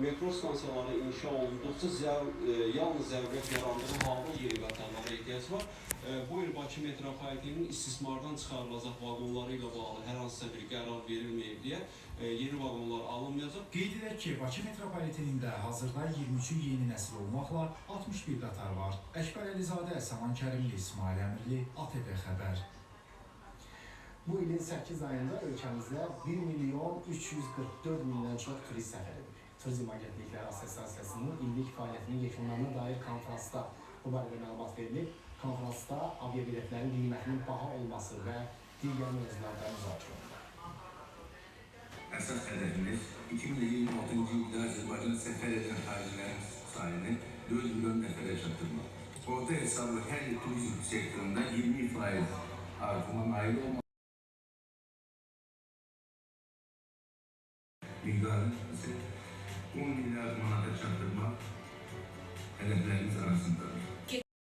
Metro stansiyaları inşa olunduqca zəv, e, yalnız zərurət yarandığı halda yeni qatarlara ehtiyac var. E, bu il Bakı metropoliteninin istismardan çıxarılacaq vaqonları ilə bağlı hər hansısa bir qərar verilməyib deyə e, yeni vaqonlar alınmayacaq. Qeyd edək ki, Bakı metropolitenində hazırda 23 yeni nəsil olmaqla 61 qatar var. Əkbər Əlizadə, Saman Kərimli, İsmail Əmirli, ATV xəbər. Bu ilin 8 ayında ölkəmizdə 1 milyon 344 mindən çox turist səfər edib. Turizm Agentlikləri Assosiasiyasının illik fəaliyyətinin yekunlarına dair konfransda bu barədə məlumat verilib. Konfransda aviabiletlərin qiymətinin baha olması və digər mövzularda müzakirə olundu. Əsas hədəfimiz 2026-cı ildə Azərbaycan səfər edən xaricilərin sayını 4 milyon nəfərə çatdırmaq. Orta hesabla hər turizm sektorunda 20% artıma nail olmaq. Miqdarın ise their plans.